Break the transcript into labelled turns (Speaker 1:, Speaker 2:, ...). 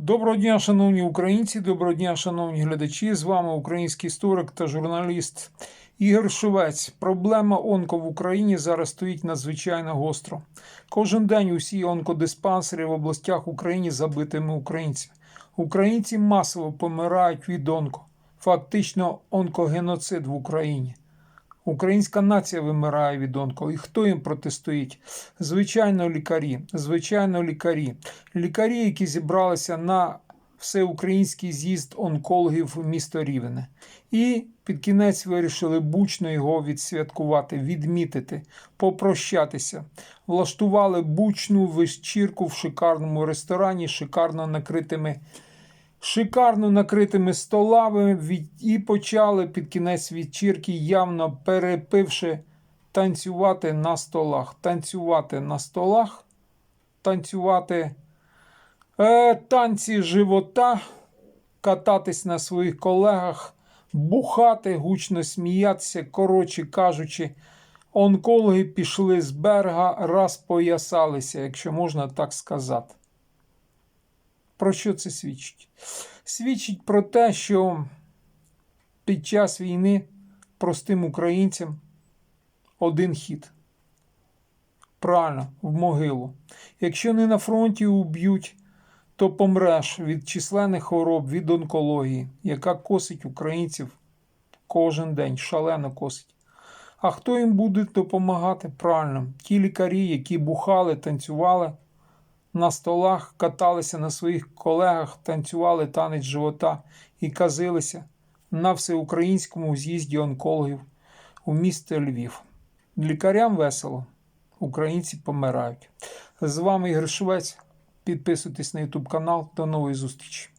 Speaker 1: Доброго дня, шановні українці, доброго дня, шановні глядачі. З вами український історик та журналіст Ігор Шевець. Проблема онко в Україні зараз стоїть надзвичайно гостро. Кожен день усі онкодиспансери в областях України забитими українцями. Українці масово помирають від онко. Фактично онкогеноцид в Україні. Українська нація вимирає від онко. І хто їм протистоїть? Звичайно, лікарі. Звичайно, лікарі. Лікарі, які зібралися на всеукраїнський з'їзд онкологів місто Рівне. І під кінець вирішили бучно його відсвяткувати, відмітити, попрощатися. Влаштували бучну вечірку в шикарному ресторані, шикарно накритими шикарно накритими столами і почали під кінець вечірки, явно перепивши, танцювати на столах. Танцювати на столах, танцювати е, танці живота, кататись на своїх колегах, бухати, гучно сміятися. Коротше кажучи, онкологи пішли з берега, розпоясалися, якщо можна так сказати. Про що це свідчить? Свідчить про те, що під час війни простим українцям один хід. Правильно, в могилу. Якщо не на фронті уб'ють, то помреш від численних хвороб, від онкології, яка косить українців кожен день, шалено косить. А хто їм буде допомагати? Правильно, ті лікарі, які бухали, танцювали на столах, каталися на своїх колегах, танцювали танець живота і казилися на всеукраїнському з'їзді онкологів у місті Львів. Лікарям весело, українці помирають. З вами Ігор Швець. Підписуйтесь на YouTube канал. До нової зустрічі.